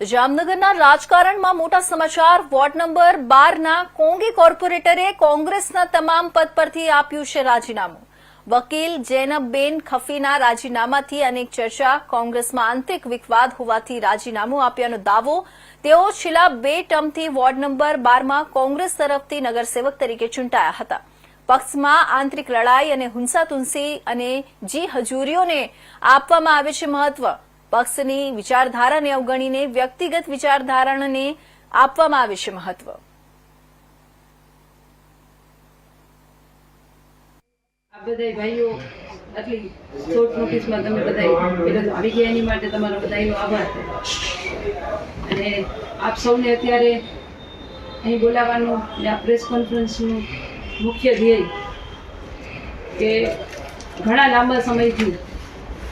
જામનગરના રાજકારણમાં મોટા સમાચાર. વોર્ડ નંબર બારના કોંગી કોર્પોરેટરે કોંગ્રેસના તમામ પદ પરથી આપ્યું છે રાજીનામું. વકીલ જૈનબબેન ખફીના રાજીનામાથી અનેક ચર્ચા. કોંગ્રેસમાં આંતરિક વિખવાદ હોવાથી રાજીનામું આપ્યાનો દાવો. તેઓ છેલ્લા બે ટર્મથી વોર્ડ નંબર બારમાં કોંગ્રેસ તરફથી નગરસેવક તરીકે ચૂંટાયા હતા. પક્ષમાં આંતરિક લડાઈ અને હુંસાતુંસી અને જી હજૂરીઓને આપવામાં આવે છે મહત્વ. પક્ષની વિચારધારાને અવગણીને, વ્યક્તિગત વિચારધારાને આપવામાં આવે છે મહત્વ. અને આપ સૌને અત્યારે અહીં બોલાવવાનું અને આ પ્રેસ કોન્ફરન્સનું મુખ્ય ધ્યેય કે ઘણા લાંબા સમયથી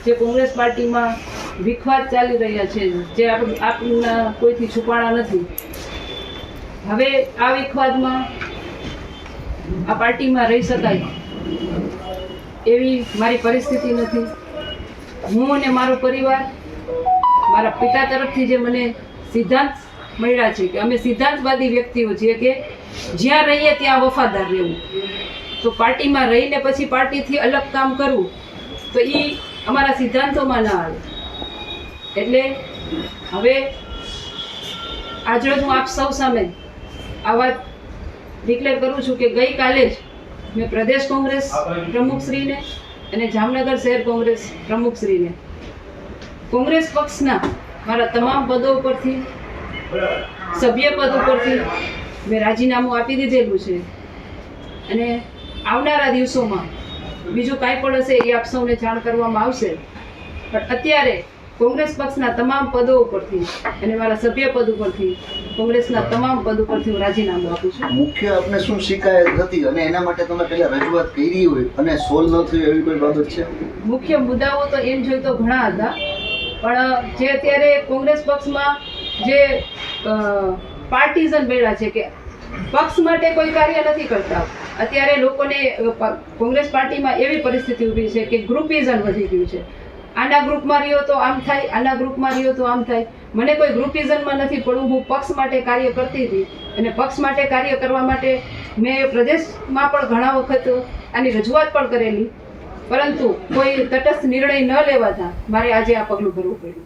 જે કોંગ્રેસ પાર્ટીમાં વિખવાદ ચાલી રહ્યા છે, જે આપણા કોઈથી છુપાણા નથી. હવે આ વિખવાદમાં આ પાર્ટીમાં રહી શકાય એવી મારી પરિસ્થિતિ નથી. હું અને મારો પરિવાર, મારા પિતા તરફથી જે મને સિદ્ધાંત મળ્યા છે કે અમે સિદ્ધાંતવાદી વ્યક્તિઓ છીએ કે જ્યાં રહીએ ત્યાં વફાદાર રહેવું. તો પાર્ટીમાં રહીને પછી પાર્ટીથી અલગ કામ કરવું, તો એ અમારા સિદ્ધાંતોમાં ના આવે. એટલે હવે આજરોજ હું આપ સૌ સામે આ વાત ડિક્લેર કરું છું કે ગઈકાલે જ મેં પ્રદેશ કોંગ્રેસ પ્રમુખશ્રીને અને જામનગર શહેર કોંગ્રેસ પ્રમુખશ્રીને કોંગ્રેસ પક્ષના મારા તમામ પદો ઉપરથી, સભ્ય પદ ઉપરથી મેં રાજીનામું આપી દીધેલું છે. અને આવનારા દિવસોમાં બીજું કાંઈ પણ હશે એ આપ સૌને જાણ કરવામાં આવશે. પણ અત્યારે કોંગ્રેસ પક્ષના તમામ પદો ઉપરથી અને મારા સભ્ય પદ ઉપરથી કોંગ્રેસના તમામ પદ ઉપરથી હું રાજીનામું આપું છું. મુખ્ય આપને શું શિકાયત હતી અને એના માટે તમે પહેલા રજૂઆત કરી હોય અને સોલ્વ ન થયું એવી કોઈ બાબત છે? મુખ્ય મુદ્દાઓ તો એમ જોઈ તો ઘણા હતા પણ જે અત્યારે કોંગ્રેસ પક્ષમાં જે પાર્ટીઝન બેડા છે કે પક્ષ માટે કોઈ કાર્ય નથી કરતા અત્યારે લોકોને કોંગ્રેસ પાર્ટીમાં એવી પરિસ્થિતિ ઊભી છે કે ગ્રુપિઝન વધી ગયું છે. આના ગ્રુપમાં રહ્યો તો આમ થાય આના ગ્રુપમાં રહ્યો તો આમ થાય. મને કોઈ ગ્રુપિઝમમાં નથી પડવું હું પક્ષ માટે કાર્ય કરતી હતી. અને પક્ષ માટે કાર્ય કરવા માટે મેં પ્રદેશમાં પણ ઘણા વખત આની રજૂઆત પણ કરેલી. પરંતુ કોઈ તટસ્થ નિર્ણય ન લેવાતા મારે આજે આ પગલું ભરવું પડ્યું છે.